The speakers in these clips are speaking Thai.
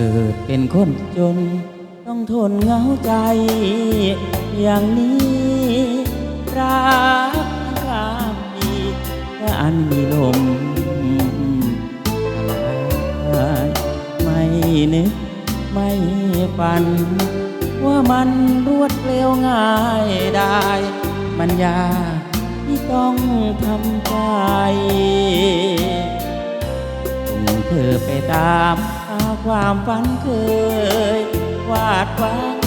ิดเป็นคนจน ต้องทนเหงาใจ อย่างนี้รักความดีก็อันมีลมลายไม่นึกไม่ฝัน ว่ามันรวดเร็วง่ายได้ มันยากที่ต้องทำใจส่งเธอไปตาม ความฝันเคยวาดหวัง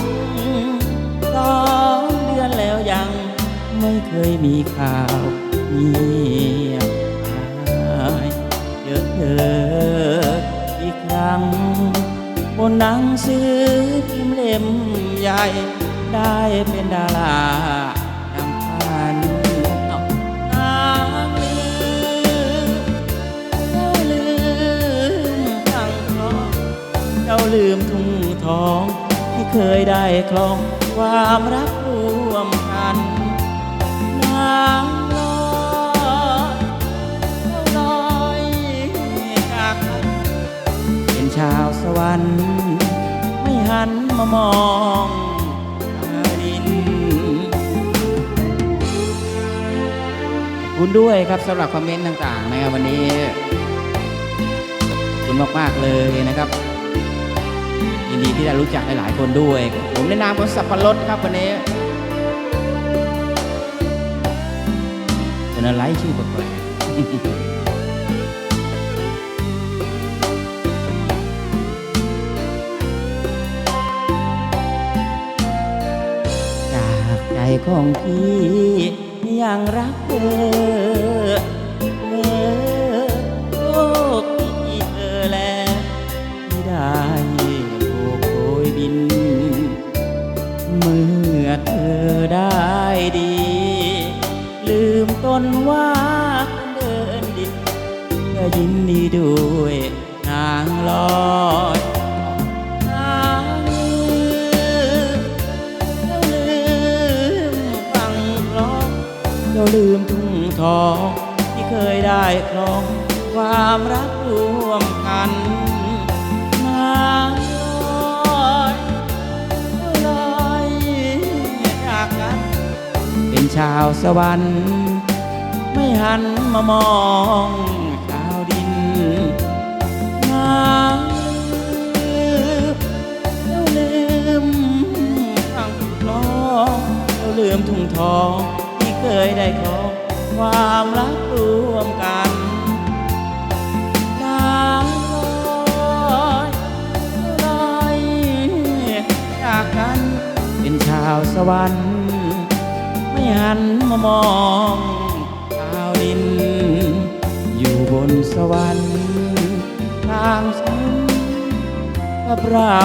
สองเดือนแล้วยังไม่เคยมีข่าวเงียบหายเจอเธออีกครั้ง บนหนังสือพิมพ์เล่มใหญ่ได้เป็นดาราดังพัน เจ้าลืมทุ่งทองที่เคยได้คลองความรักร่วมกันนางลอยเจ้าลอยจากกันเป็นชาวสวรรค์ไม่หันมามองดินขอบคุณด้วยครับสำหรับคอมเมนต์ต่างๆนะครับวันนี้ขอบคุณมาก ๆ เลยนะครับ ยินดีที่ได้รู้จักหลายๆคนด้วย ผมในนามของสับปะรดครับวันนี้เป็นอะไรชื่อแปลกจากใจของพี่ยังรักเธอเมื่อโลกที่เธอแลไม่ได้ เมื่อเธอได้ดี ลืมต้นว่าเดินดินก็ยินดีด้วยนางลอยนางลืมเจ้าลืมฟังร้องเจ้าลืมทุ่งทองที่เคยได้ครองความรักร่วมกัน ชาวสวรรค์ไม่หันมามองชาวดินนางลืมเจ้าลืมฟังร้องเจ้าลืมทุ่งทองที่เคยได้ครอความรักรวมกันนางลอยลอยจากกันเป็นชาวสวรรค์ หันมามองดาวดิน อยู่บนสวรรค์ทางฉันกับเรา